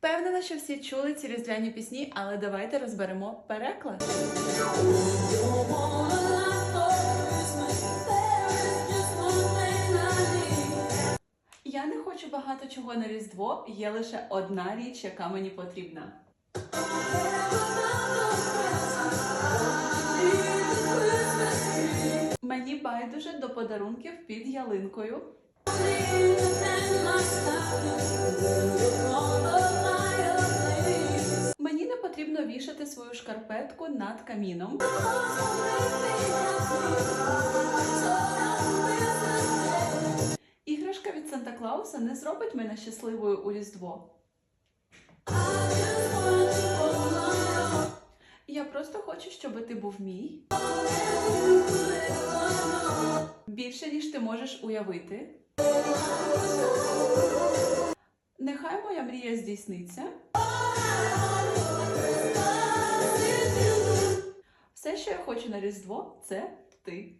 Впевнена, що всі чули ці різдвяні пісні, але давайте розберемо переклад. Я не хочу багато чого на Різдво, є лише одна річ, яка мені потрібна. Мені байдуже до подарунків під ялинкою. Потрібно вішати свою шкарпетку над каміном. Іграшка від Санта Клауса не зробить мене щасливою у Різдво. Я просто хочу, щоб ти був мій. Більше, ніж ти можеш уявити. Нехай моя мрія здійсниться. Все, що я хочу на Різдво, це ти.